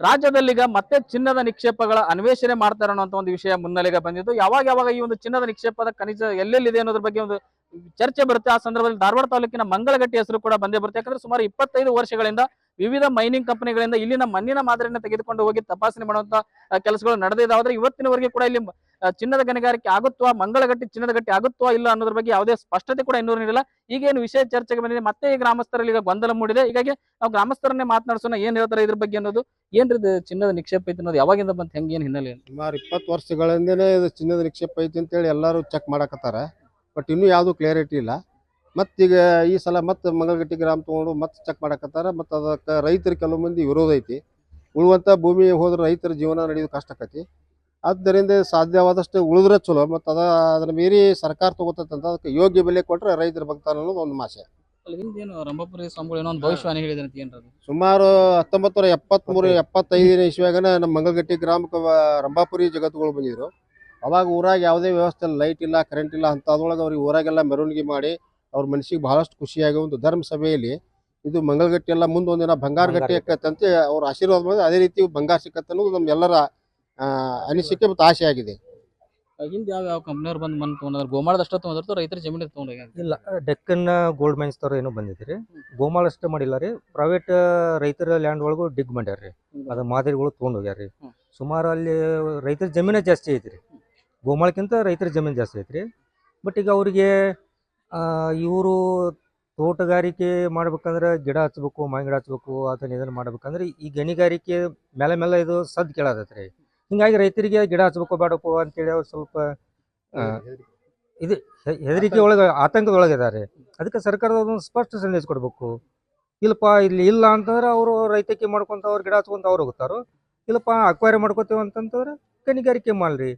ರಾಜ್ಯದಲ್ಲಿ ಈಗ ಮತ್ತೆ ಚಿನ್ನದ ನಿಕ್ಷೇಪಗಳ ಅನ್ವೇಷಣೆ ಮಾಡ್ತಾರೆ ಅನ್ನೋ ಒಂದು ವಿಷಯ ಮುನ್ನೆಲೆಗೆ ಬಂದಿದ್ದು. ಯಾವಾಗ ಯಾವಾಗ ಈ ಒಂದು ಚಿನ್ನದ ನಿಕ್ಷೇಪದ ಖನಿಜ ಎಲ್ಲೆಲ್ಲಿದೆ ಅನ್ನೋದ್ರ ಬಗ್ಗೆ ಒಂದು ಚರ್ಚೆ ಬರುತ್ತೆ. ಆ ಸಂದರ್ಭದಲ್ಲಿ ಧಾರವಾಡ ತಾಲೂಕಿನ ಮಂಗಳಗಟ್ಟಿ ಹೆಸರು ಕೂಡ ಬಂದೇ ಬರುತ್ತೆ. ಯಾಕಂದ್ರೆ ಸುಮಾರು ಇಪ್ಪತ್ತೈದು ವರ್ಷಗಳಿಂದ ವಿವಿಧ ಮೈನಿಂಗ್ ಕಂಪನಿಗಳಿಂದ ಇಲ್ಲಿನ ಮಣ್ಣಿನ ಮಾದರಿಯನ್ನು ತೆಗೆದುಕೊಂಡು ಹೋಗಿ ತಪಾಸಣೆ ಮಾಡುವಂತ ಕೆಲಸಗಳು ನಡೆದಿದೆ. ಆದ್ರೆ ಇವತ್ತಿನವರೆಗೆ ಕೂಡ ಇಲ್ಲಿ ಚಿನ್ನದ ಗಣಿಗಾರಿಕೆ ಮಂಗಳ ಮಂಗಳಗಟ್ಟಿ ಚಿನ್ನದ ಗಟ್ಟಿ ಆಗುತ್ತೋ ಇಲ್ಲ ಅನ್ನೋದ್ರ ಬಗ್ಗೆ ಯಾವುದೇ ಸ್ಪಷ್ಟತೆ ಕೂಡ ಇನ್ನೂ ನೀಡಿಲ್ಲ. ಈಗೇನು ವಿಷಯ ಚರ್ಚೆಗೆ ಬಂದಿದೆ. ಮತ್ತೆ ಈ ಗ್ರಾಮಸ್ಥರಲ್ಲಿ ಈಗ ಗೊಂದಲ ಮೂಡಿದೆ. ಹೀಗಾಗಿ ನಾವು ಗ್ರಾಮಸ್ಥರನ್ನೇ ಮಾತನಾಡಿಸೋಣ. ಏನ್ ಹೇಳ್ತಾರೆ ಇದ್ರ ಬಗ್ಗೆ ಅನ್ನೋದು. ಏನ್ರಿ ಚಿನ್ನದ ನಿಕ್ಷೇಪ ಐತಿ ಅನ್ನೋದು? ಯಾವಾಗಿಂದ ಬಂತ? ಹೆಂಗೆ, ಏನ್ ಹಿನ್ನೆಲೆ? ಸುಮಾರು ಇಪ್ಪತ್ತು ವರ್ಷಗಳಿಂದನೇ ಇದು ಚಿನ್ನದ ನಿಕ್ಷೇಪ ಐತಿ ಅಂತೇಳಿ ಎಲ್ಲರೂ ಚೆಕ್ ಮಾಡಕತ್ತಾರ. ಬಟ್ ಇನ್ನೂ ಯಾವುದು ಕ್ಲಿಯರಿಟಿ ಇಲ್ಲ. ಮತ್ತೀಗ ಈ ಸಲ ಮತ್ತೆ ಮಂಗಲಗಟ್ಟಿ ಗ್ರಾಮ ತೊಗೊಂಡು ಮತ್ತೆ ಚೆಕ್ ಮಾಡಕತ್ತಾರ ಮತ್ತು ಅದಕ್ಕೆ ರೈತರು ಕೆಲವು ಮಂದಿ ವಿರೋಧ ಐತಿ. ಉಳುವಂಥ ಭೂಮಿ ಹೋದ್ರೆ ರೈತರ ಜೀವನ ನಡೆಯೋದು ಕಷ್ಟ ಆಕತಿ. ಆದ್ದರಿಂದ ಸಾಧ್ಯವಾದಷ್ಟು ಉಳಿದ್ರೆ ಚಲೋ ಮತ್ತು ಅದ ಅದ್ರ ಮೀರಿ ಸರ್ಕಾರ ತಗೋತಂತ ಅದಕ್ಕೆ ಯೋಗ್ಯ ಬೆಲೆ ಕೊಟ್ಟರೆ ರೈತರು ಬಗ್ತಾರ ಅನ್ನೋದು ಒಂದು ಮಾಸೆ. ಹಿಂದೇನು ರಂಭಾಪುರಿ ಸ್ವಾಮಿಗಳು ಏನೋ ಒಂದು ಭವಿಷ್ಯವಾಣಿ ಹೇಳಿದ್ರೆ ಅಂತ ಸುಮಾರು ಹತ್ತೊಂಬತ್ತು ನೂರ ಎಪ್ಪತ್ತ್ಮೂರು ಎಪ್ಪತ್ತೈದನೇ ಇಸ್ವಿಯಾಗನ ನಮ್ಮ ಮಂಗಲಗಟ್ಟಿ ಗ್ರಾಮಕ್ಕೆ ರಂಭಾಪುರಿ ಜಗತ್ತುಗಳು ಬಂದಿದ್ರು. ಅವಾಗ ಊರಾಗ ಯಾವುದೇ ವ್ಯವಸ್ಥೆ ಲೈಟ್ ಇಲ್ಲ ಕರೆಂಟ್ ಇಲ್ಲ ಅಂಥದ್ರೊಳಗೆ ಅವ್ರಿಗೆ ಊರಾಗೆಲ್ಲ ಮೆರವಣಿಗೆ ಮಾಡಿ ಅವ್ರ ಮನಸ್ಸಿಗೆ ಬಹಳಷ್ಟು ಖುಷಿಯಾಗಿ ಒಂದು ಧರ್ಮ ಸಭೆಯಲ್ಲಿ ಇದು ಮಂಗಳಗಟ್ಟಿ ಎಲ್ಲ ಮುಂದೆ ಒಂದಿನ ಬಂಗಾರ ಗಟ್ಟಿ ಆಕತ್ತಂತೆ ಅವ್ರ ಆಶೀರ್ವಾದ ಮಾಡಿದ್ರೆ ಅದೇ ರೀತಿ ಬಂಗಾರ ಸಿಕ್ಕತ್ತ ಅನ್ನೋದು ನಮ್ಮೆಲ್ಲರ ಎಲ್ಲರ ಅನಿಸಿಕೆ ಮತ್ತು ಆಸೆ ಆಗಿದೆ. ಹಿಂದೆ ಯಾವ ಯಾವ ಕಂಪ್ನಿಯವ್ರು ಬಂದು ಮಣ್ಣು ತೊಗೊಂಡ್ರೆ? ಗೋಮಾಳದಷ್ಟು ತೊಗೊಂಡ್ರು ರೈತರ ಜಮೀನು ತೊಗೊಂಡೋಗ್ಯಾರ ಇಲ್ಲ ಡೆಕ್ಕನ್ ಗೋಲ್ಡ್ ಮೈನ್ಸ್ ತರ ಏನೋ ಬಂದಿದ್ರಿ. ಗೋಮಾಳ ಅಷ್ಟೇ ಮಾಡಿಲ್ಲ ರೀ. ಪ್ರೈವೇಟ್ ರೈತರ ಲ್ಯಾಂಡ್ ಒಳಗೂ ಡಿಗ್ ಮಾಡ್ಯಾರ ರೀ. ಅದ ಮಾದರಿಗಳು ತೊಗೊಂಡು ಹೋಗ್ಯಾರ ರೀ. ಸುಮಾರು ಅಲ್ಲಿ ರೈತರ ಜಮೀನೇ ಜಾಸ್ತಿ ಐತ್ರಿ. ಗೋಮಾಳಕ್ಕಿಂತ ರೈತರ ಜಮೀನು ಜಾಸ್ತಿ ಐತ್ರಿ. ಬಟ್ ಈಗ ಅವ್ರಿಗೆ ಇವರು ತೋಟಗಾರಿಕೆ ಮಾಡ್ಬೇಕಂದ್ರೆ ಗಿಡ ಹಚ್ಬೇಕು ಮಾವಿನ ಗಿಡ ಹಚ್ಬೇಕು ಅದನ್ನ ಇದನ್ನ ಮಾಡ್ಬೇಕಂದ್ರೆ ಈ ಗಣಿಗಾರಿಕೆ ಮೇಲೆ ಮೇಲೆ ಇದು ಸದ್ ಕೇಳತೈತ್ರಿ. ಹಿಂಗಾಗಿ ರೈತರಿಗೆ ಗಿಡ ಹಚ್ಬೇಕು ಬೇಡಪ್ಪ ಅಂತೇಳಿ ಅವ್ರು ಸ್ವಲ್ಪ ಇದು ಹೆದರಿಕೆ ಒಳಗೆ ಆತಂಕದೊಳಗಿದ್ದಾರೆ ಅದಕ್ಕೆ ಸರ್ಕಾರದ ಒಂದು ಸ್ಪಷ್ಟ ಸಂದೇಶ ಕೊಡಬೇಕು. ಇಲ್ಲಪ್ಪ ಇಲ್ಲಿ ಇಲ್ಲ ಅಂತಂದ್ರೆ ಅವರು ರೈತಕ್ಕೆ ಮಾಡ್ಕೊಂತ ಅವ್ರು ಗಿಡ ಹಚ್ಕೊಂತ ಅವ್ರು ಹೋಗ್ತಾರೋ. ಇಲ್ಲಪ್ಪ ಅಕ್ವೈರಿ ಮಾಡ್ಕೋತೀವಿ ಅಂತಂತಂದ್ರೆ ಗಣಿಗಾರಿಕೆ ಮಾಡ್ರಿ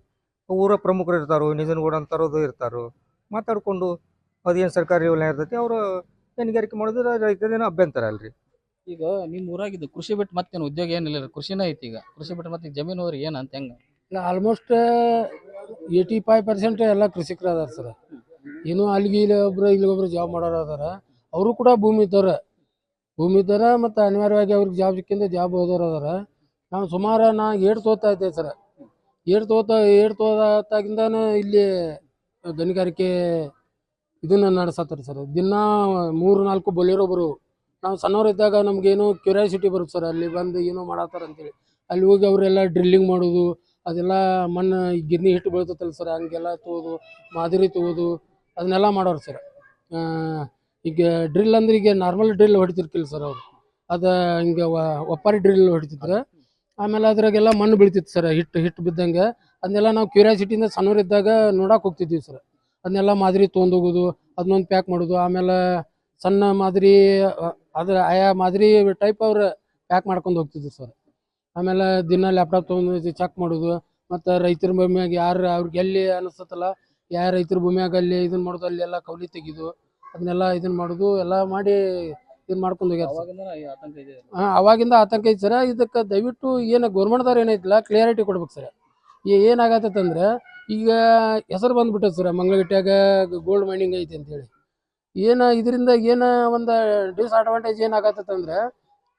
ಊರ ಪ್ರಮುಖರು ಇರ್ತಾರೋ ನಿಜನಗೂಡ ಅಂತಾರೋದು ಇರ್ತಾರೋ. ಮಾತಾಡ್ಕೊಂಡು ಅದೇನು ಸರ್ಕಾರಿ ವಲಯ ಇರ್ತೈತಿ ಅವರು ಗಣಿಗಾರಿಕೆ ಮಾಡಿದ್ರೆ ರೈತರೇನು ಅಭ್ಯಂತರ ಅಲ್ರಿ. ಈಗ ನಿಮ್ಮ ಊರಾಗಿದ್ದು ಕೃಷಿ ಬಿಟ್ಟು ಮತ್ತೇನು ಉದ್ಯೋಗ ಏನಿಲ್ಲ ರೀ ಕೃಷಿನೇ ಐತಿ ಈಗ. ಕೃಷಿ ಬಿಟ್ಟು ಮತ್ತೆ ಜಮೀನು ಅವ್ರಿ ಏನಂತ ಅಂತ ಹೆಂಗ? ಇಲ್ಲ ಆಲ್ಮೋಸ್ಟ್ ಏಯ್ಟಿ ಫೈವ್ ಪರ್ಸೆಂಟ್ ಎಲ್ಲ ಕೃಷಿಕರು ಅದಾರ ಸರ್. ಏನು ಅಲ್ಲಿಗೆ ಇಲ್ಲಿ ಒಬ್ರು ಇಲ್ಲಿ ಒಬ್ರು ಜಾಬ್ ಮಾಡೋರು ಅದಾರ. ಅವರು ಕೂಡ ಭೂಮಿ ಇದ್ದವ್ರ. ಭೂಮಿ ಇದ್ದಾರ ಮತ್ತು ಅನಿವಾರ್ಯವಾಗಿ ಅವ್ರಿಗೆ ಜಾಬ್ ಸಿಕ್ಕಿಂದ ಜಾಬ್ ಹೋದವ್ರು ಅದಾರ. ನಾವು ಸುಮಾರು ನಾ ಏಟ್ ತೋತಾ ಇದ್ದೆ ಸರ್. ಏಟ್ ತೋತ ಏಟ್ ತೋದಾಗಿಂದಾನ ಇಲ್ಲಿ ಗಣಿಗಾರಿಕೆ ಇದನ್ನ ನಡೆಸತ್ತಾರೆ ಸರ್. ದಿನ ಮೂರು, ನಾಲ್ಕು ಬೊಲೇರೋ ಬರು ನಾವು ಸಣ್ಣವರಿದ್ದಾಗ ನಮಗೇನೋ ಕ್ಯೂರಿಯಾಸಿಟಿ ಬರುತ್ತೆ ಸರ್. ಅಲ್ಲಿ ಬಂದು ಏನೋ ಮಾಡತ್ತಾರ ಅಂತೇಳಿ. ಅಲ್ಲಿ ಹೋಗಿ ಅವರೆಲ್ಲ ಡ್ರಿಲ್ಲಿಂಗ್ ಮಾಡೋದು, ಅದೆಲ್ಲ ಮಣ್ಣು ಗಿರ್ನಿ ಹಿಟ್ಟು ಬೀಳ್ತೈತಲ್ಲ ಸರ್, ಹಂಗೆಲ್ಲ ತೋದು, ಮಾದರಿ ತಗೋದು ಅದನ್ನೆಲ್ಲ ಮಾಡೋರು ಸರ್. ಈಗ ಡ್ರಿಲ್ ಅಂದ್ರೆ ಈಗ ನಾರ್ಮಲ್ ಡ್ರಿಲ್ ಹೊಡಿತಿರ್ಕಿಲ್ಲ ಸರ್ ಅವರು. ಅದು ಹಿಂಗೆ ಒಪ್ಪಾರಿ ಡ್ರಿಲ್ ಹೊಡಿತಿದ್ರು, ಆಮೇಲೆ ಅದ್ರಾಗೆಲ್ಲ ಮಣ್ಣು ಬೀಳ್ತಿತ್ತು ಸರ್, ಹಿಟ್ಟು ಹಿಟ್ಟು ಬಿದ್ದಂಗೆ. ಅದನ್ನೆಲ್ಲ ನಾವು ಕ್ಯೂರಿಯಾಸಿಟಿಯಿಂದ ಸಣ್ಣವರಿದ್ದಾಗ ನೋಡಕ್ಕೆ ಹೋಗ್ತಿದ್ವಿ ಸರ್. ಅದನ್ನೆಲ್ಲ ಮಾದರಿ ತೊಗೊಂಡೋಗೋದು ಅದನ್ನೊಂದು ಪ್ಯಾಕ್ ಮಾಡೋದು ಆಮೇಲೆ ಸಣ್ಣ ಮಾದರಿ ಅದರ ಆಯಾ ಮಾದರಿ ಟೈಪ್ ಅವ್ರು ಪ್ಯಾಕ್ ಮಾಡ್ಕೊಂಡು ಹೋಗ್ತಿದ್ರು ಸರ್. ಆಮೇಲೆ ದಿನ ಲ್ಯಾಪ್ಟಾಪ್ ತೊಗೊಂಡು ಚೆಕ್ ಮಾಡೋದು ಮತ್ತು ರೈತರ ಭೂಮಿಯಾಗ ಯಾರು ಅವ್ರಿಗೆ ಎಲ್ಲಿ ಅನಿಸ್ತಲ್ಲ ಯಾರು ರೈತರ ಭೂಮಿಯಾಗ ಅಲ್ಲಿ ಇದನ್ನ ಮಾಡೋದು ಅಲ್ಲಿ ಎಲ್ಲ ಕೌಲಿ ತೆಗೆದು ಅದನ್ನೆಲ್ಲ ಇದನ್ನ ಮಾಡೋದು ಎಲ್ಲ ಮಾಡಿ ಇದನ್ನ ಮಾಡ್ಕೊಂಡು ಹೋಗ್ಯಾರ ಸರ್. ಅವಾಗಿಂದ ಆತಂಕ ಇದೆ ಸರ. ಅವಾಗಿಂದ ಆತಂಕ ಐತಿ ಸರ್. ಇದಕ್ಕೆ ದಯವಿಟ್ಟು ಏನು ಗೌರ್ಮೆಂಟ್ದವ್ರು ಏನೈತಿಲ್ಲ ಕ್ಲಿಯರಿಟಿ ಕೊಡ್ಬೇಕು ಸರ್. ಏನಾಗತ್ತಂದ್ರೆ ಈಗ ಹೆಸರು ಬಂದ್ಬಿಟ್ಟದ ಸರ್ ಮಂಗಳಗಿಟ್ಟಾಗ ಗೋಲ್ಡ್ ಮೈನಿಂಗ್ ಐತಿ ಅಂತೇಳಿ. ಏನು ಇದರಿಂದ ಏನು ಒಂದು ಡಿಸ್ಅಡ್ವಾಂಟೇಜ್ ಏನಾಗತ್ತಂದ್ರೆ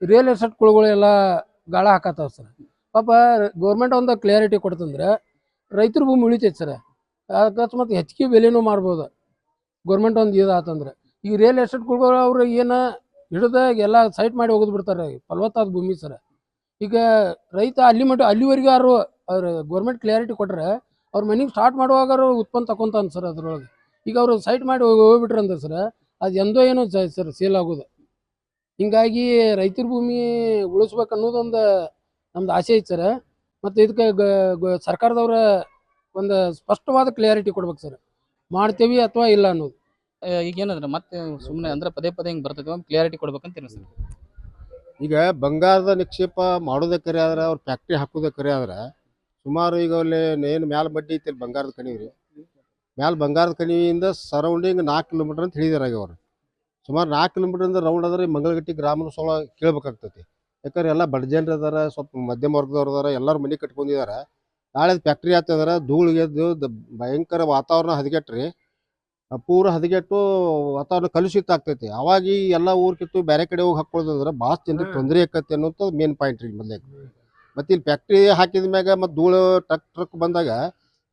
ರಿಯಲ್ ಎಸ್ಟೇಟ್ ಕುಳಗಳೆಲ್ಲ ಗಾಳ ಹಾಕತ್ತಾವ ಸರ್. ಪಾಪ ಗೌರ್ಮೆಂಟ್ ಒಂದು ಕ್ಲಿಯರಿಟಿ ಕೊಡ್ತಂದ್ರೆ ರೈತರ ಭೂಮಿ ಉಳಿತೈತೆ ಸರ್. ಅಕಸ್ಮಾತ್ ಹೆಚ್ಚಿಗೆ ಬೆಲೆನೂ ಮಾಡ್ಬೋದು. ಗೌರ್ಮೆಂಟ್ ಒಂದು ಇದು ಆತಂದ್ರೆ. ಈಗ ರಿಯಲ್ ಎಸ್ಟೇಟ್ಗಳು ಅವ್ರು ಏನು ಹಿಡಿದ ಎಲ್ಲ ಸೈಟ್ ಮಾಡಿ ಹೋಗೋದು ಬಿಡ್ತಾರೆ, ಫಲವತ್ತಾದ ಭೂಮಿ ಸರ್. ಈಗ ರೈತ ಅಲ್ಲಿ ಮಟ್ಟ ಅಲ್ಲಿವರೆಗೂ ಯಾರು ಅವ್ರು ಗೌರ್ಮೆಂಟ್ ಕ್ಲಿಯರಿಟಿ ಕೊಟ್ರೆ ಅವ್ರ ಮನೆಗೆ ಸ್ಟಾರ್ಟ್ ಮಾಡುವಾಗ ಉತ್ಪನ್ನ ತಗೊಂತಾನೆ ಸರ್ ಅದ್ರೊಳಗೆ. ಈಗ ಅವರು ಸೈಟ್ ಮಾಡಿ ಹೋಗಿ ಹೋಗ್ಬಿಟ್ರೆ ಅಂದ್ರೆ ಸರ್ ಅದು ಎಂದೋ ಏನೋ ಸರ್ ಸೇಲ್ ಆಗೋದು. ಹಿಂಗಾಗಿ ರೈತರ ಭೂಮಿ ಉಳಿಸ್ಬೇಕು ಅನ್ನೋದೊಂದು ನಮ್ದು ಆಸೆ ಐತೆ ಸರ್ ಮತ್ತು ಇದಕ್ಕೆ ಸರ್ಕಾರದವ್ರ ಒಂದು ಸ್ಪಷ್ಟವಾದ ಕ್ಲಿಯಾರಿಟಿ ಕೊಡ್ಬೇಕು ಸರ್ ಮಾಡ್ತೇವಿ ಅಥವಾ ಇಲ್ಲ ಅನ್ನೋದು. ಈಗ ಏನಂದ್ರೆ ಮತ್ತೆ ಸುಮ್ಮನೆ ಅಂದ್ರೆ ಪದೇ ಪದೇ ಹಿಂಗೆ ಬರ್ತೈತೆ ಒಂದು ಕ್ಲಿಯಾರಿಟಿ ಕೊಡ್ಬೇಕಂತ ಸರ್ ಈಗ ಬಂಗಾರದ ನಿಕ್ಷೇಪ ಮಾಡೋದೇ ಕರೆ ಆದ್ರೆ ಅವ್ರು ಫ್ಯಾಕ್ಟ್ರಿ ಹಾಕೋದೇ ಕರೆ ಆದ್ರೆ ಸುಮಾರು ಈಗ ಅಲ್ಲಿ ಏನು ಮ್ಯಾಲ ಬಡ್ಡಿ ಐತಿ ಬಂಗಾರದ ಕಣಿವೆ ರೀ. ಮ್ಯಾಲ ಬಂಗಾರದ ಕಣಿವೆಯಿಂದ ಸರೌಂಡಿಂಗ್ ನಾಲ್ಕು ಕಿಲೋಮೀಟರ್ ಅಂತ ಹೇಳಿದಾರೆ ಅವ್ರು. ಸುಮಾರು ನಾಲ್ಕು ಕಿಲೋಮೀಟರ್ ರೌಂಡ್ ಅದ್ರ ಈ ಮಂಗಳಗಟ್ಟಿ ಗ್ರಾಮದ ಸೊಳ ಕೇಳ್ಬೇಕಾಗ್ತೈತಿ. ಯಾಕಂದ್ರೆ ಎಲ್ಲ ಬಡ ಜನರು ಅದಾರ ಸ್ವಲ್ಪ ಮಧ್ಯಮ ವರ್ಗದವ್ರು ಅದಾರ ಎಲ್ಲರೂ ಮನೆ ಕಟ್ಕೊಂಡಿದಾರೆ. ನಾಳೆ ಫ್ಯಾಕ್ಟ್ರಿ ಆಗ್ತದಾರ ಧೂಳು ಎದ್ದು ಭಯಂಕರ ವಾತಾವರಣ ಹದಗೆಟ್ರಿ. ಪೂರ ಹದಗೆಟ್ಟು ವಾತಾವರಣ ಕಲುಷಿತ ಆಗ್ತೈತಿ. ಅವಾಗ ಎಲ್ಲ ಊರ್ ಕಿತ್ತು ಬೇರೆ ಕಡೆ ಹೋಗಿ ಹಾಕೊಳ್ಳೋದಂದ್ರೆ ಭಾಳ ಜನರಿಗೆ ತೊಂದರೆ ಆಕತಿ ಅನ್ನೋದು ಮೇನ್ ಪಾಯಿಂಟ್ ರೀ ಮೊದಲೇ ಮತ್ತೆ ಇಲ್ಲಿ ಫ್ಯಾಕ್ಟ್ರಿ ಹಾಕಿದ ಮ್ಯಾಗ ಮತ್ತೆ ಧೂಳು ಟ್ರಕ್ ಟ್ರಕ್ ಬಂದಾಗ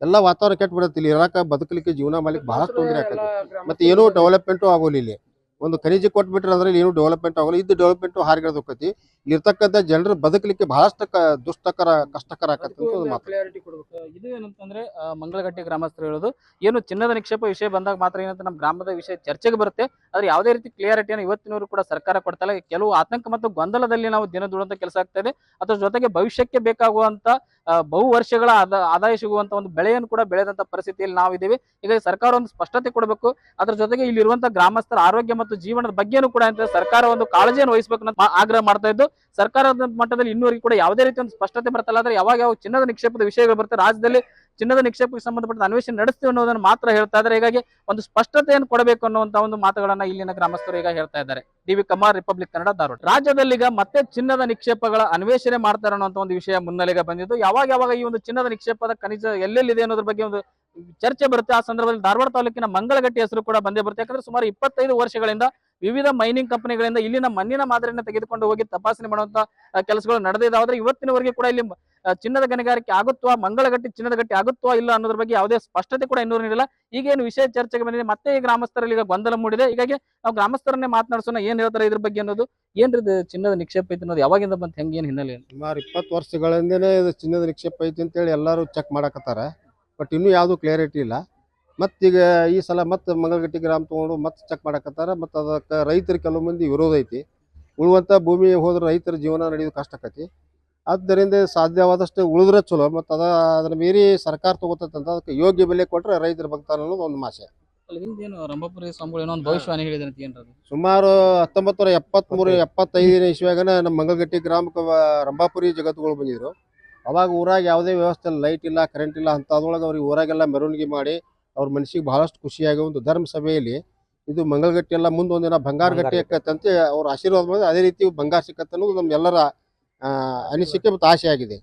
ಎಲ್ಲ ವಾತಾವರಣ ಕೆಟ್ಟ ಬಿಡತ್ತೆ ಇಲ್ಲಿ ಇರಾಕ ಬದುಕಲಿಕ್ಕೆ ಜೀವನ ಮಾಡ್ಲಿಕ್ಕೆ ಬಹಳ ತೊಂದರೆ ಆಗ್ತದೆ. ಮತ್ತೆ ಏನೂ ಡೆವಲಪ್ಮೆಂಟು ಆಗೋಲ್ಲ ಇಲ್ಲಿ. ಒಂದು ಖನಿಜ ಕೊಟ್ಬಿಟ್ರೆ ಅಂದ್ರೆ ಇಲ್ಲಿ ಏನೂ ಡೆವಲಪ್ಮೆಂಟ್ ಆಗೋಲ್ಲ. ಇದು ಡೆವಲಪ್ಮೆಂಟು ಹಾರಿಗಿಡೋದು ಹೋಕತಿ ಇರ್ತಕ್ಕಂಥ ಜನರು ಬದುಕಲಿಕ್ಕೆ ಬಹಳಷ್ಟು ಕ ದುಷ್ಟಕರ ಕಷ್ಟಕರ ಆಗತ್ತೆ ಮಾತು. ಕ್ಲಿಯಾರಿಟಿ ಕೊಡ್ಬೇಕು. ಇದು ಏನಂತಂದ್ರೆ ಆ, ಮಂಗಳಗಟ್ಟಿ ಗ್ರಾಮಸ್ಥರು ಹೇಳೋದು ಏನು ಚಿನ್ನದ ನಿಕ್ಷೇಪ ವಿಷಯ ಬಂದಾಗ ಮಾತ್ರ ಏನಂತ ನಮ್ಮ ಗ್ರಾಮದ ವಿಷಯ ಚರ್ಚೆಗೆ ಬರುತ್ತೆ ಆದ್ರೆ ಯಾವುದೇ ರೀತಿ ಕ್ಲಿಯಾರಿಟಿಯನ್ನು ಇವತ್ತಿನವರು ಕೂಡ ಸರ್ಕಾರ ಕೊಡ್ತಾ ಇಲ್ಲ. ಕೆಲವು ಆತಂಕ ಮತ್ತು ಗೊಂದಲದಲ್ಲಿ ನಾವು ದಿನ ದುಡುವಂತ ಕೆಲಸ ಆಗ್ತಾ ಇದೆ. ಅದ್ರ ಜೊತೆಗೆ ಭವಿಷ್ಯಕ್ಕೆ ಬೇಕಾಗುವಂತ ಆ, ಬಹು ವರ್ಷಗಳ ಆದ- ಆದಾಯ ಸಿಗುವಂತ ಒಂದು ಬೆಳೆಯನ್ನು ಕೂಡ ಬೆಳೆದಂತ ಪರಿಸ್ಥಿತಿಯಲ್ಲಿ ನಾವು ಇದ್ದೀವಿ. ಈಗ ಸರ್ಕಾರ ಒಂದು ಸ್ಪಷ್ಟತೆ ಕೊಡಬೇಕು. ಅದ್ರ ಜೊತೆಗೆ ಇಲ್ಲಿರುವಂತ ಗ್ರಾಮಸ್ಥರ ಆರೋಗ್ಯ ಮತ್ತು ಜೀವನದ ಬಗ್ಗೆನೂ ಕೂಡ ಅಂತ ಸರ್ಕಾರ ಒಂದು ಕಾಳಜಿಯನ್ನು ವಹಿಸಬೇಕು ಅಂತ ಮಾ- ಆಗ್ರಹ ಮಾಡ್ತಾ ಇದ್ದು ಸರ್ಕಾರದ ಮಟ್ಟದಲ್ಲಿ ಇನ್ನೂವರೆಗೆ ಕೂಡ ಯಾವುದೇ ರೀತಿ ಒಂದು ಸ್ಪಷ್ಟತೆ ಬರ್ತಲ್ಲ ಆದ್ರೆ ಯಾವಾಗ ಯಾವ ಚಿನ್ನದ ನಿಕ್ಷೇಪದ ವಿಷಯಗಳು ಬರುತ್ತೆ, ರಾಜ್ಯದಲ್ಲಿ ಚಿನ್ನದ ನಿಕ್ಷೇಪಕ್ಕೆ ಸಂಬಂಧಪಟ್ಟ ಅನ್ವೇಷಣೆ ನಡೆಸ್ತೀವಿ ಅನ್ನೋದನ್ನು ಮಾತ್ರ ಹೇಳ್ತಾ ಇದ್ದಾರೆ. ಹೀಗಾಗಿ ಒಂದು ಸ್ಪಷ್ಟತೆಯನ್ನು ಕೊಡಬೇಕು ಅನ್ನುವಂತ ಒಂದು ಮಾತುಗಳನ್ನ ಇಲ್ಲಿನ ಗ್ರಾಮಸ್ಥರು ಈಗ ಹೇಳ್ತಾ ಇದ್ದಾರೆ. D V Kumar Republic Kannada Dharwad. ರಾಜ್ಯದಲ್ಲಿ ಈಗ ಮತ್ತೆ ಚಿನ್ನದ ನಿಕ್ಷೇಪಗಳ ಅನ್ವೇಷಣೆ ಮಾಡ್ತಾರೆ ಅನ್ನೋ ಒಂದು ವಿಷಯ ಮುನ್ನೆಲೆಗೆ ಬಂದಿದ್ದು. ಯಾವಾಗ ಯಾವಾಗ ಈ ಒಂದು ಚಿನ್ನದ ನಿಕ್ಷೇಪದ ಖನಿಜ ಎಲ್ಲೆಲ್ಲಿದೆ ಅನ್ನೋದ್ರ ಬಗ್ಗೆ ಒಂದು ಚರ್ಚೆ ಬರುತ್ತೆ. ಆ ಸಂದರ್ಭದಲ್ಲಿ ಧಾರವಾಡ ತಾಲೂಕಿನ ಮಂಗಳಗಟ್ಟಿ ಹೆಸರು ಕೂಡ ಬಂದೇ ಬರುತ್ತೆ. ಯಾಕಂದ್ರೆ ಸುಮಾರು ಇಪ್ಪತ್ತೈದು ವರ್ಷಗಳಿಂದ ವಿವಿಧ ಮೈನಿಂಗ್ ಕಂಪನಿಗಳಿಂದ ಇಲ್ಲಿನ ಮಣ್ಣಿನ ಮಾದರಿಯನ್ನು ತೆಗೆದುಕೊಂಡು ಹೋಗಿ ತಪಾಸಣೆ ಮಾಡುವಂತ ಕೆಲಸಗಳು ಕೆಲಸಗಳು ನಡೆದಿದೆ. ಆದ್ರೆ ಇವತ್ತಿನವರೆಗೆ ಕೂಡ ಇಲ್ಲಿ ಚಿನ್ನದ ಗಣಿಗಾರಿಕೆ ಆಗುತ್ತವಾ ಮಂಗಳಗಟ್ಟಿ ಚಿನ್ನದ ಗಟ್ಟಿ ಆಗುತ್ತವಾ ಇಲ್ಲ ಅನ್ನೋದ್ರ ಬಗ್ಗೆ ಯಾವುದೇ ಸ್ಪಷ್ಟತೆ ಕೂಡ ಇನ್ನೂ ನೀಡಿಲ್ಲ. ಈಗೇನು ವಿಷಯ ಚರ್ಚೆಗೆ ಬಂದಿದೆ. ಮತ್ತೆ ಈ ಗ್ರಾಮಸ್ಥರಲ್ಲಿ ಈಗ ಗೊಂದಲ ಮೂಡಿದೆ. ಹೀಗಾಗಿ ನಾವು ಗ್ರಾಮಸ್ಥರನ್ನೇ ಮಾತನಾಡಿಸೋಣ. ಏನ್ ಹೇಳ್ತಾರೆ ಇದ್ರ ಬಗ್ಗೆ ಅನ್ನೋದು. ಏನ್ರಿ ಇದು ಚಿನ್ನದ ನಿಕ್ಷೇಪ ಐತಿ ಅನ್ನೋದು? ಯಾವಾಗಿಂದ ಬಂತ? ಹೆಂಗ್ ಏನ್ ಹಿನ್ನೆಲೆ? ಸುಮಾರು ಇಪ್ಪತ್ತು ವರ್ಷಗಳಿಂದನೇ ಇದು ಚಿನ್ನದ ನಿಕ್ಷೇಪ ಐತಿ ಅಂತೇಳಿ ಎಲ್ಲರೂ ಚೆಕ್ ಮಾಡಕತ್ತಾರ. ಬಟ್ ಇನ್ನೂ ಯಾವುದೂ ಕ್ಲಿಯರಿಟಿ ಇಲ್ಲ. ಮತ್ತೀಗ ಈ ಸಲ ಮತ್ತೆ ಮಂಗಳಗಟ್ಟಿ ಗ್ರಾಮ ತೊಗೊಂಡು ಮತ್ತೆ ಚೆಕ್ ಮಾಡಕತ್ತಾರ ಮತ್ತು ಅದಕ್ಕೆ ರೈತರು ಕೆಲವು ಮಂದಿ ವಿರೋಧ ಐತಿ. ಉಳುವಂಥ ಭೂಮಿ ಹೋದ್ರೆ ರೈತರ ಜೀವನ ನಡೆಯೋದು ಕಷ್ಟ ಆಕತಿ. ಆದ್ದರಿಂದ ಸಾಧ್ಯವಾದಷ್ಟು ಉಳಿದ್ರೆ ಚಲೋ ಮತ್ತು ಅದ ಅದ್ರ ಮೀರಿ ಸರ್ಕಾರ ತಗೋತಂತ ಅದಕ್ಕೆ ಯೋಗ್ಯ ಬೆಲೆ ಕೊಟ್ಟರೆ ರೈತರು ಬಗ್ತಾರ ಅನ್ನೋದು ಒಂದು ಮಾಸೆ. ಅಲ್ಲಿ ಹಿಂದೇನು ರಂಭಾಪುರಿ ಸ್ವಾಮಿಗಳು ಏನೋ ಒಂದು ಭವಿಷ್ಯವಾಣಿ ಹೇಳಿದ್ರೆ ಅಂತ ಏನ್ರಿ ಸುಮಾರು ಹತ್ತೊಂಬತ್ತು ನೂರ ಎಪ್ಪತ್ತ್ಮೂರು ಎಪ್ಪತ್ತೈದನೇ ಇಸ್ವಿಯಾಗನ ನಮ್ಮ ಮಂಗಲಗಟ್ಟಿ ಗ್ರಾಮಕ್ಕೆ ರಂಭಾಪುರಿ ಜಗತ್ತುಗಳು ಬಂದಿದ್ರು. ಅವಾಗ ಊರಾಗ ಯಾವುದೇ ವ್ಯವಸ್ಥೆ ಇಲ್ಲ ಲೈಟ್ ಇಲ್ಲ ಕರೆಂಟ್ ಇಲ್ಲ ಅಂಥದ್ರೊಳಗೆ ಅವ್ರಿಗೆ ಊರಾಗೆಲ್ಲ ಮೆರವಣಿಗೆ ಮಾಡಿ ಅವ್ರ ಮನಸ್ಸಿಗೆ ಬಹಳಷ್ಟು ಖುಷಿಯಾಗಿ ಒಂದು ಧರ್ಮ ಸಭೆಯಲ್ಲಿ ಇದು ಮಂಗಲಗಟ್ಟಿ ಎಲ್ಲ ಮುಂದೆ ಒಂದಿನ ಬಂಗಾರ ಗಟ್ಟಿ ಆಕತ್ತಂತೆ ಅವ್ರ ಆಶೀರ್ವಾದ ಮಾಡಿದ್ರೆ ಅದೇ ರೀತಿ ಬಂಗಾರ ಸಿಕ್ಕತ್ತೆ ಅನ್ನೋದು ನಮ್ಮೆಲ್ಲರ ಆ, ಅನಿಸಿಕೆ ಮತ್ತು ಆಸೆ ಆಗಿದೆ.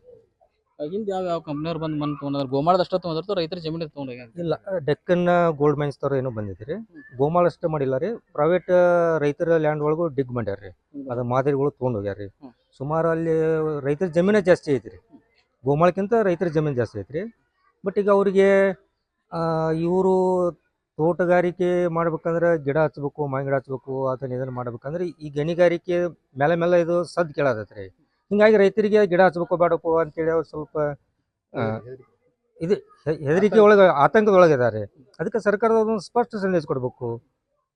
ಹಿಂದೆ ಯಾವ ಯಾವ ಕಂಪ್ನಿಯವ್ರು ಬಂದು ಮಣ್ಣು ತೊಗೊಂಡ್ರೆ? ಗೋಮಾಳದ ಅಷ್ಟ ತೊಗೊಂಡ್ರು ರೈತರ ಜಮೀನು ತೊಗೊಂಡೋಗ್ಯಾರ ಇಲ್ಲ ಡೆಕ್ಕನ್ ಗೋಲ್ಡ್ ಮೈನ್ಸ್ ತರ ಏನೋ ಬಂದಿದ್ರಿ ಗೋಮಾಳ ಅಷ್ಟೇ ಮಾಡಿಲ್ಲ ರೀ. ಪ್ರೈವೇಟ್ ರೈತರ ಲ್ಯಾಂಡ್ ಒಳಗೂ ಡಿಗ್ ಮಾಡ್ಯಾರ ರೀ. ಅದು ಮಾದರಿಗಳು ತೊಗೊಂಡು ಹೋಗ್ಯಾರ ರೀ. ಸುಮಾರು ಅಲ್ಲಿ ರೈತರ ಜಮೀನೇ ಜಾಸ್ತಿ ಐತ್ರಿ. ಗೋಮಾಳಕ್ಕಿಂತ ರೈತರ ಜಮೀನು ಜಾಸ್ತಿ ಐತ್ರಿ. ಬಟ್ ಈಗ ಅವರಿಗೆ ಇವರು ತೋಟಗಾರಿಕೆ ಮಾಡ್ಬೇಕಂದ್ರೆ ಗಿಡ ಹಚ್ಬೇಕು ಮಾವಿನ ಗಿಡ ಹಚ್ಬೇಕು ಅದನ್ನ ಇದನ್ನು ಮಾಡ್ಬೇಕಂದ್ರೆ ಈ ಗಣಿಗಾರಿಕೆ ಮೇಲೆ ಮೇಲೆ ಇದು ಸದ್ ಕೇಳತೈತ್ರಿ ಹಿಂಗಾಗಿ ರೈತರಿಗೆ ಗಿಡ ಹಚ್ಬೇಕು ಬೇಡಬೇಕು ಅಂತೇಳಿ ಅವ್ರು ಸ್ವಲ್ಪ ಇದು ಹೆದರಿಕೆ ಒಳಗೆ ಆತಂಕದೊಳಗಿದ್ದಾರೆ ಅದಕ್ಕೆ ಸರ್ಕಾರದವ್ರು ಒಂದು ಸ್ಪಷ್ಟ ಸಂದೇಶ ಕೊಡಬೇಕು.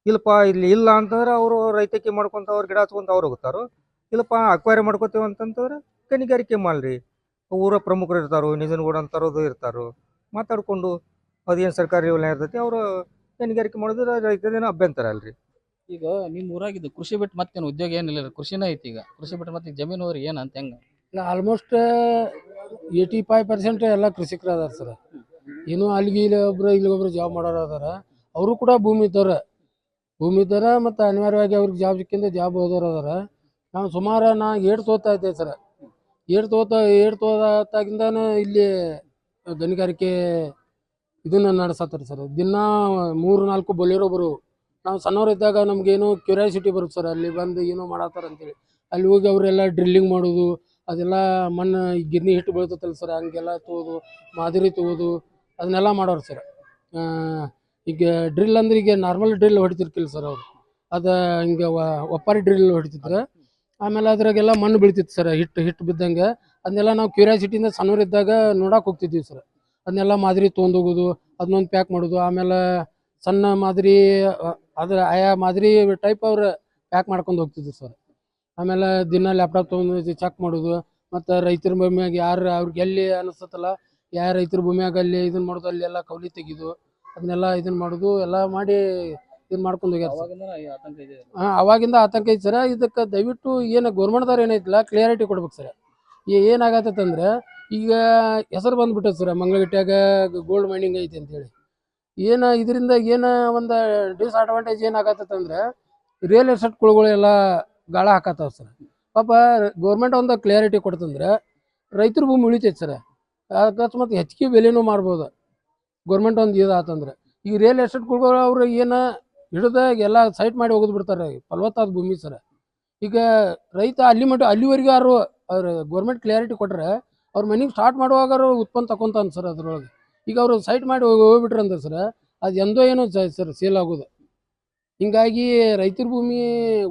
ಇಲ್ಲಪ್ಪ ಇಲ್ಲಿ ಇಲ್ಲ ಅಂತಂದ್ರೆ ಅವರು ರೈತಕ್ಕೆ ಮಾಡ್ಕೊಂತ ಅವ್ರು ಗಿಡ ಹಚ್ಕೊಂತ ಅವ್ರು ಹೋಗ್ತಾರೋ. ಇಲ್ಲಪ್ಪ ಅಕ್ವಾರಿ ಮಾಡ್ಕೋತೀವಿ ಅಂತಂತಂದ್ರೆ ಗಣಿಗಾರಿಕೆ ಮಾಡ್ರಿ. ಊರ ಪ್ರಮುಖರು ಇರ್ತಾರೋ ನಿಜನಗೂಡ ಅಂತಾರೋದು ಇರ್ತಾರೋ. ಮಾತಾಡ್ಕೊಂಡು ಅದೇನು ಸರ್ಕಾರಿ ಯೋಜನೆ ಇರ್ತೈತಿ ಅವರು ಗಣಿಗಾರಿಕೆ ಮಾಡಿದ್ರೆ ರೈತದೇನೋ ಅಭ್ಯಂತರ ಅಲ್ರಿ. ಈಗ ನಿಮ್ಮ ಊರಾಗಿದ್ದು ಕೃಷಿ ಬಿಟ್ಟು ಮತ್ತೇನು ಉದ್ಯೋಗ ಏನಿಲ್ಲ ರೀ. ಕೃಷಿನೇ ಐತಿ ಈಗ. ಕೃಷಿ ಬಿಟ್ಟು ಮತ್ತೆ ಈಗ ಜಮೀನು ಅವ್ರಿ ಏನು ಅಂತ ಹೆಂಗ? ಇಲ್ಲ ಆಲ್ಮೋಸ್ಟ್ ಏಯ್ಟಿ ಫೈವ್ ಪರ್ಸೆಂಟ್ ಎಲ್ಲ ಕೃಷಿಕರು ಅದಾರ ಸರ್. ಏನು ಅಲ್ಲಿಗೆ ಇಲ್ಲಿ ಒಬ್ರು ಇಲ್ಲಿ ಒಬ್ರು ಜಾಬ್ ಮಾಡೋರು ಅದಾರ. ಅವರು ಕೂಡ ಭೂಮಿ ಇದ್ದವ್ರ. ಭೂಮಿ ಇದ್ದಾರ ಮತ್ತು ಅನಿವಾರ್ಯವಾಗಿ ಅವ್ರಿಗೆ ಜಾಬ್ ಸಿಕ್ಕಿಂದ ಜಾಬ್ ಹೋದವ್ರು ಅದಾರ. ನಾವು ಸುಮಾರು ನಾ ಏಟ್ ತೋತಾ ಇದ್ದೆ ಸರ್. ಏಟ್ ತೋತ ಏಟ್ ಇಲ್ಲಿ ಗಣಿಗಾರಿಕೆ ಇದನ್ನ ನಡೆಸತ್ತಾರೆ ಸರ್. ದಿನ ಮೂರು ನಾಲ್ಕು ಬೊಲೇರೋ ಬರು ನಾವು ಸಣ್ಣವರಿದ್ದಾಗ ಇದ್ದಾಗ ನಮ್ಗೇನೋ ಕ್ಯೂರಿಯಾಸಿಟಿ ಬರುತ್ತೆ ಸರ್. ಅಲ್ಲಿ ಬಂದು ಏನೋ ಮಾಡತ್ತಾರ ಅಂತೇಳಿ. ಅಲ್ಲಿ ಹೋಗಿ ಅವರೆಲ್ಲ ಡ್ರಿಲ್ಲಿಂಗ್ ಮಾಡೋದು, ಅದೆಲ್ಲ ಮಣ್ಣು ಗಿರ್ನಿ ಹಿಟ್ಟು ಬೀಳ್ತೈತಲ್ಲ ಸರ್, ಹಂಗೆಲ್ಲ ತೋದು, ಮಾದರಿ ತೋದು, ಅದನ್ನೆಲ್ಲ ಮಾಡೋರು ಸರ್. ಈಗ ಡ್ರಿಲ್ ಅಂದ್ರೆ ಈಗ ನಾರ್ಮಲ್ ಡ್ರಿಲ್ ಹೊಡಿತಿರ್ಕಿಲ್ಲ ಸರ್ ಅವರು. ಅದು ಹಿಂಗೆ ಒಪ್ಪಾರಿ ಡ್ರಿಲ್ ಹೊಡಿತಿದ್ರು ಆಮೇಲೆ ಅದ್ರಾಗೆಲ್ಲ ಮಣ್ಣು ಬೀಳ್ತಿತ್ತು ಸರ್, ಹಿಟ್ಟು ಹಿಟ್ಟು ಬಿದ್ದಂಗೆ. ಅದನ್ನೆಲ್ಲ ನಾವು ಕ್ಯೂರಿಯಾಸಿಟಿಯಿಂದ ಸಣ್ಣವರಿದ್ದಾಗ ನೋಡಕ್ಕೆ ಹೋಗ್ತಿದ್ವಿ ಸರ್. ಅದನ್ನೆಲ್ಲ ಮಾದರಿ ತೊಗೊಂಡೋಗೋದು ಅದನ್ನೊಂದು ಪ್ಯಾಕ್ ಮಾಡೋದು, ಆಮೇಲೆ ಸಣ್ಣ ಮಾದರಿ, ಅದ್ರ ಆಯಾ ಮಾದರಿ ಟೈಪ್ ಅವ್ರು ಪ್ಯಾಕ್ ಮಾಡ್ಕೊಂಡು ಹೋಗ್ತಿದ್ವಿ ಸರ್. ಆಮೇಲೆ ದಿನ ಲ್ಯಾಪ್ಟಾಪ್ ತೊಗೊಂಡು ಚೆಕ್ ಮಾಡೋದು, ಮತ್ತು ರೈತರ ಭೂಮಿಯಾಗ ಯಾರು ಅವ್ರಿಗೆ ಎಲ್ಲಿ ಅನಿಸ್ತಲ್ಲ ಯಾವ ರೈತರ ಭೂಮಿಯಾಗ ಅಲ್ಲಿ ಇದನ್ನ ಮಾಡೋದು ಅಲ್ಲಿ ಎಲ್ಲ ಕೌಲಿ ತೆಗೆದು, ಅದನ್ನೆಲ್ಲ ಇದನ್ನ ಮಾಡೋದು, ಎಲ್ಲ ಮಾಡಿ ಇದನ್ನ ಮಾಡ್ಕೊಂಡು ಹೋಗ್ಯಾರ ಸರ್. ಇದೆ ಹಾಂ ಅವಾಗಿಂದ ಆತಂಕ ಐತಿ ಸರ್. ಇದಕ್ಕೆ ದಯವಿಟ್ಟು ಏನು ಗೌರ್ಮೆಂಟ್ದವ್ರು ಏನೈತಿಲ್ಲ ಕ್ಲಿಯರಿಟಿ ಕೊಡ್ಬೇಕು ಸರ್. ಏನಾಗತ್ತಂದ್ರೆ ಈಗ ಹೆಸರು ಬಂದ್ಬಿಟ್ಟೈತೆ ಸರ್ ಮಂಗಳಗಿಟ್ಟಾಗ ಗೋಲ್ಡ್ ಮೈನಿಂಗ್ ಐತಿ ಅಂತೇಳಿ ಏನು ಇದರಿಂದ ಏನು ಒಂದು ಡಿಸ್ಅಡ್ವಾಂಟೇಜ್ ಏನಾಗತ್ತಂದ್ರೆ ರಿಯಲ್ ಎಸ್ಟೇಟ್ ಕುಳಗಳೆಲ್ಲ ಗಾಳ ಹಾಕತ್ತಾವ ಸರ್. ಪಾಪ ಗೌರ್ಮೆಂಟ್ ಒಂದು ಕ್ಲಿಯರಿಟಿ ಕೊಡ್ತಂದ್ರೆ ರೈತರ ಭೂಮಿ ಉಳಿತೈತೆ ಸರ್. ಅಕಸ್ಮಾತ್ ಹೆಚ್ಚಿಗೆ ಬೆಲೆನೂ ಮಾಡ್ಬೋದು. ಗೌರ್ಮೆಂಟ್ ಒಂದು ಇದು ಆತಂದ್ರೆ. ಈಗ ರಿಯಲ್ ಎಸ್ಟೇಟ್ಗಳು ಅವ್ರು ಏನು ಹಿಡ್ದ ಎಲ್ಲ ಸೈಟ್ ಮಾಡಿ ಹೋಗಿದ್ ಬಿಡ್ತಾರೆ ಫಲವತ್ತಾದ ಭೂಮಿ ಸರ್. ಈಗ ರೈತ ಅಲ್ಲಿ ಮಟ್ಟ ಅಲ್ಲಿವರೆಗೂ ಯಾರು ಅವ್ರ ಗೌರ್ಮೆಂಟ್ ಕ್ಲಿಯಾರಿಟಿ ಕೊಟ್ರೆ ಅವ್ರ ಮನೆಗೆ ಸ್ಟಾರ್ಟ್ ಮಾಡುವಾಗ ಅವ್ರು ಉತ್ಪನ್ನ ತಗೊಂತಾನ ಸರ್ ಅದ್ರೊಳಗೆ. ಈಗ ಅವರು ಸೈಟ್ ಮಾಡಿ ಹೋಗ್ಬಿಟ್ರೆ ಅಂದ್ರೆ ಸರ್ ಅದು ಎಂದೋ ಏನೋ ಸರ್ ಸೇಲ್ ಆಗೋದು. ಹಿಂಗಾಗಿ ರೈತರ ಭೂಮಿ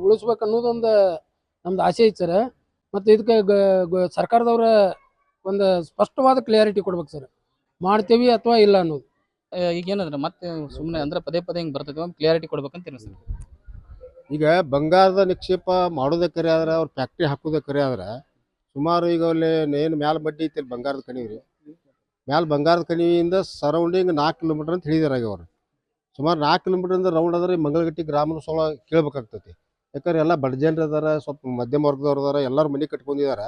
ಉಳಿಸ್ಬೇಕು ಅನ್ನೋದೊಂದು ನಮ್ದು ಆಸೆ ಐತೆ ಸರ್. ಮತ್ತು ಇದಕ್ಕೆ ಸರ್ಕಾರದವ್ರ ಒಂದು ಸ್ಪಷ್ಟವಾದ ಕ್ಲಿಯಾರಿಟಿ ಕೊಡ್ಬೇಕು ಸರ್. ಮಾಡ್ತೇವಿ ಅಥವಾ ಇಲ್ಲ ಅನ್ನೋದು. ಈಗ ಏನಂದ್ರೆ ಮತ್ತೆ ಸುಮ್ಮನೆ ಅಂದ್ರೆ ಪದೇ ಪದೇ ಹಿಂಗ್ ಬರ್ತೈತಿ ಒಂದು ಕ್ಲಿಯಾರಿಟಿ ಕೊಡ್ಬೇಕಂತ ಸರ್. ಈಗ ಬಂಗಾರದ ನಿಕ್ಷೇಪ ಮಾಡೋದೇ ಆದ್ರೆ ಅವ್ರ ಫ್ಯಾಕ್ಟ್ರಿ ಹಾಕೋದೇ ಕರೆ ಆದ್ರೆ ಸುಮಾರು ಈಗ ಅಲ್ಲಿ ಏನು ಮ್ಯಾಲ ಬಡ್ಡಿ ಐತಿ ಬಂಗಾರದ ಕಣಿವೆ. ರೀ ಮ್ಯಾಲ ಬಂಗಾರದ ಕಣಿವಿಯಿಂದ ಸರೌಂಡಿಂಗ್ ನಾಲ್ಕು ಕಿಲೋಮೀಟರ್ ಅಂತ ಹೇಳಿದಾರೆ ಆಗಿ ಅವ್ರು. ಸುಮಾರು ನಾಲ್ಕು ಅಂದ್ರೆ ರೌಂಡ್ ಆದ್ರೆ ಮಂಗಳಗಟ್ಟಿ ಗ್ರಾಮದ ಸೊಳ ಕೇಳ್ಬೇಕಾಗ್ತೈತಿ. ಯಾಕಂದ್ರೆ ಎಲ್ಲ ಬಡ ಜನರು ಸ್ವಲ್ಪ ಮಧ್ಯಮ ವರ್ಗದವ್ರು ಅದಾರ ಎಲ್ಲರೂ ಮನೆ ಕಟ್ಕೊಂಡಿದಾರ.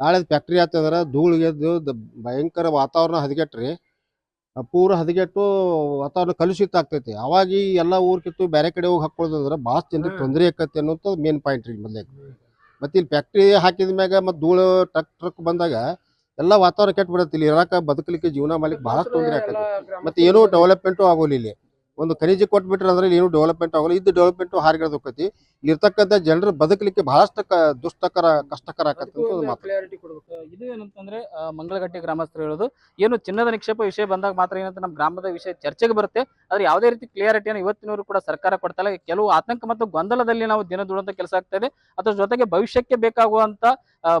ನಾಳೆ ಫ್ಯಾಕ್ಟ್ರಿ ಆಗ್ತದಾರ ಧೂಳಿಗೆ ಎದ್ದು ಭಯಂಕರ ವಾತಾವರಣ ಹದಗೆಟ್ರಿ. ಪೂರ ಹದಗೆಟ್ಟು ವಾತಾವರಣ ಕಲುಷಿತ ಆಗ್ತೈತಿ. ಅವಾಗ ಈ ಎಲ್ಲ ಊರ್ ಕಿತ್ತು ಬೇರೆ ಕಡೆ ಹೋಗಿ ಹಾಕೊಳ್ಳೋದಂದ್ರೆ ಭಾಳ ಜನರಿಗೆ ತೊಂದರೆ ಆಕತಿ ಅನ್ನೋದು ಮೇನ್ ಪಾಯಿಂಟ್ ರೀ ಮೊದಲೇ ಮತ್ತೆ ಇಲ್ಲಿ ಫ್ಯಾಕ್ಟ್ರಿ ಹಾಕಿದ ಮ್ಯಾಗ ಮತ್ತೆ ಧೂಳು ಟ್ರಕ್ ಟ್ರಕ್ ಬಂದಾಗ ಎಲ್ಲ ವಾತಾವರಣ ಕೆಟ್ಟ ಬಿಡತ್ತೆ ಇಲ್ಲಿ ಇರಾಕ ಬದುಕಲಿಕ್ಕೆ ಜೀವನ ಮಾಡ್ಲಿಕ್ಕೆ ಬಹಳ ತೊಂದರೆ ಆಗ್ತದೆ ಮತ್ತೆ ಏನೂ ಡೆವಲಪ್ಮೆಂಟು ಆಗೋಲ್ಲ ಇಲ್ಲಿ. ಒಂದು ಖನಿಜ ಕೊಟ್ಬಿಟ್ರೆ ಅಂದ್ರೆ ಏನು ಡೆವಲಪ್ಮೆಂಟ್ ಆಗೋಲ್ಲ. ಇದು ಡೆವಲಪ್ಮೆಂಟ್ ಹಾರಿಗಿಡೋದು ಹೋಗ್ತೈತಿ. ಇರ್ತಕ್ಕಂಥ ಜನರು ಬದುಕಲಿಕ್ಕೆ ಬಹಳಷ್ಟು ದುಷ್ಟಕರ ಕಷ್ಟಕರ ಕೊಡ್ಬೇಕು. ಇದು ಏನಂತಂದ್ರೆ ಮಂಗಳಗಟ್ಟೆ ಗ್ರಾಮಸ್ಥರು ಹೇಳೋದು ಏನು ಚಿನ್ನದ ನಿಕ್ಷೇಪ ವಿಷಯ ಬಂದಾಗ ಮಾತ್ರ ಏನಂತ ನಮ್ಮ ಗ್ರಾಮದ ವಿಷಯ ಚರ್ಚೆಗೆ ಬರುತ್ತೆ. ಆದ್ರೆ ಯಾವುದೇ ರೀತಿ ಕ್ಲಿಯಾರಿಟಿಯನ್ನು ಇವತ್ತಿನವರು ಕೂಡ ಸರ್ಕಾರ ಕೊಡ್ತಾ ಇಲ್ಲ. ಕೆಲವು ಆತಂಕ ಮತ್ತು ಗೊಂದಲದಲ್ಲಿ ನಾವು ದಿನ ದುಡುವಂತ ಕೆಲಸ ಆಗ್ತಾ ಇದೆ. ಅದ್ರ ಜೊತೆಗೆ ಭವಿಷ್ಯಕ್ಕೆ ಬೇಕಾಗುವಂತ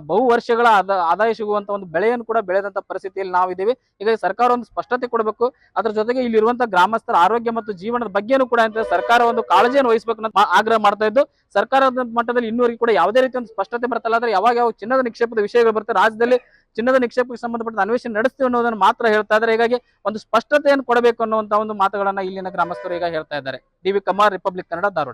ಬಹು ವರ್ಷಗಳ ಆದ, ಆದಾಯ ಸಿಗುವಂತ ಒಂದು ಬೆಳೆಯನ್ನು ಕೂಡ ಬೆಳೆದಂತ ಪರಿಸ್ಥಿತಿಯಲ್ಲಿ ನಾವು ಇದ್ದೀವಿ ಈಗ ಸರ್ಕಾರ ಒಂದು ಸ್ಪಷ್ಟತೆ ಕೊಡಬೇಕು. ಅದ್ರ ಜೊತೆಗೆ ಇಲ್ಲಿರುವಂತಹ ಗ್ರಾಮಸ್ಥರ ಆರೋಗ್ಯ ಮತ್ತು ಜೀವನದ ಬಗ್ಗೆನೂ ಕೂಡ ಅಂತ ಸರ್ಕಾರ ಒಂದು ಕಾಳಜಿಯನ್ನು ವಹಿಸಬೇಕು ಅಂತ ಆಗ್ರಹ ಮಾಡ್ತಾ ಇದ್ದು, ಸರ್ಕಾರದ ಮಟ್ಟದಲ್ಲಿ ಇನ್ನೂವರೆಗೂ ಕೂಡ ಯಾವುದೇ ರೀತಿ ಒಂದು ಸ್ಪಷ್ಟತೆ ಬರ್ತಲ್ಲ. ಆದ್ರೆ ಯಾವಾಗ ಯಾವ ಚಿನ್ನದ ನಿಕ್ಷೇಪದ ವಿಷಯಗಳು ಬರುತ್ತೆ ರಾಜ್ಯದಲ್ಲಿ ಚಿನ್ನದ ನಿಕ್ಷೇಪಕ್ಕೆ ಸಂಬಂಧಪಟ್ಟ ಅನ್ವೇಷಣೆ ನಡೆಸ್ತೀವಿ ಅನ್ನೋದನ್ನು ಮಾತ್ರ ಹೇಳ್ತಾ ಇದ್ದಾರೆ. ಹೀಗಾಗಿ ಒಂದು ಸ್ಪಷ್ಟತೆಯನ್ನು ಕೊಡಬೇಕು ಅನ್ನುವಂತ ಒಂದು ಮಾತುಗಳನ್ನ ಇಲ್ಲಿನ ಗ್ರಾಮಸ್ಥರು ಈಗ ಹೇಳ್ತಾ ಇದ್ದಾರೆ. D V Kumar Republic Kannada, Dharwad.